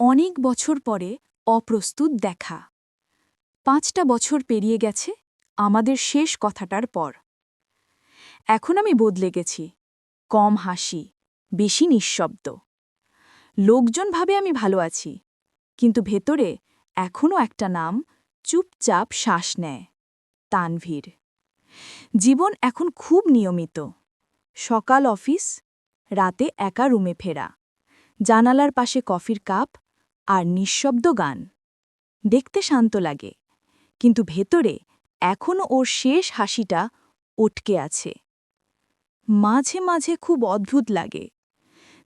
অনেক বছর পরে অপ্রস্তুত দেখা। পাঁচটা বছর পেরিয়ে গেছে আমাদের শেষ কথাটার পর। এখন আমি বদলে গেছি, কম হাসি, বেশি নিঃশব্দ। লোকজন ভাবে আমি ভালো আছি, কিন্তু ভেতরে এখনও একটা নাম চুপচাপ শ্বাস নেয়, তানভীর। জীবন এখন খুব নিয়মিত, সকাল অফিস, রাতে একা রুমে ফেরা, জানালার পাশে কফির কাপ আর নিঃশব্দ গান। দেখতে শান্ত লাগে, কিন্তু ভেতরে এখনও ওর শেষ হাসিটা উটকে আছে। মাঝে মাঝে খুব অদ্ভুত লাগে,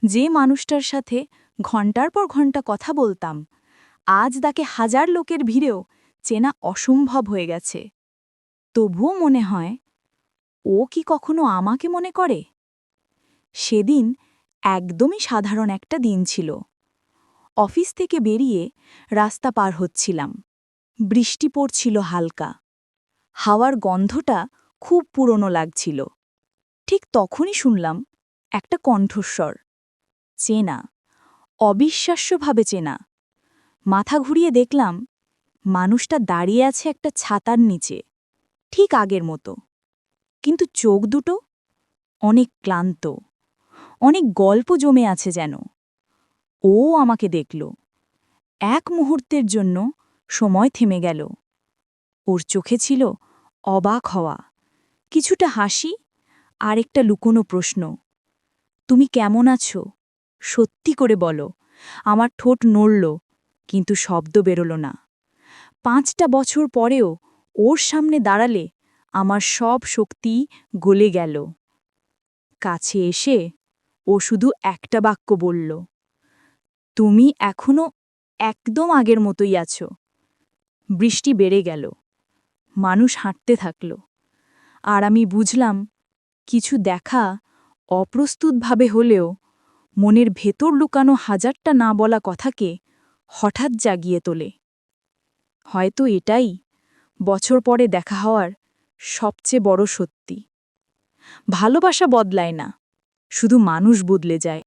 যে মানুষটার সাথে ঘণ্টার পর ঘণ্টা কথা বলতাম, আজ তাকে হাজার লোকের ভিড়েও চেনা অসম্ভব হয়ে গেছে। তবুও মনে হয়, ও কি কখনো আমাকে মনে করে? সেদিন একদমই সাধারণ একটা দিন ছিল। অফিস থেকে বেরিয়ে রাস্তা পার হচ্ছিলাম। বৃষ্টি পড়ছিল হালকা। হাওয়ার গন্ধটা খুব পুরনো লাগছিল। ঠিক তখনই শুনলাম একটা কণ্ঠস্বর। চেনা। অবিশ্বাস্যভাবে চেনা। মাথা ঘুরিয়ে দেখলাম মানুষটা দাঁড়িয়ে আছে একটা ছাতার নিচে, ঠিক আগের মতো। কিন্তু চোখ দুটো অনেক ক্লান্ত, অনেক গল্প জমে আছে যেন। ও আমাকে দেখল। এক মুহূর্তের জন্য সময় থেমে গেল। ওর চোখে ছিল অবাক হওয়া। কিছুটা হাসি আর একটা লুকোনো প্রশ্ন। তুমি কেমন আছো? সত্যি করে বলো। আমার ঠোঁট নড়ল, কিন্তু শব্দ বেরোল না। পাঁচটা বছর পরেও ওর সামনে দাঁড়ালে আমার সব শক্তি গলে গেল। কাছে এসে ও শুধু একটা বাক্য বলল তুমি এখনও একদম আগের মতোই আছো। বৃষ্টি বেড়ে গেল। মানুষ হাঁটতে থাকল। আর আমি বুঝলাম, কিছু দেখা অপ্রস্তুতভাবে হলেও মনের ভেতর লুকানো হাজারটা না বলা কথাকে হঠাৎ জাগিয়ে তোলে। হয়তো এটাই বছর পরে দেখা হওয়ার সবচেয়ে বড় সত্যি। ভালোবাসা বদলায় না, শুধু মানুষ বদলে যায়।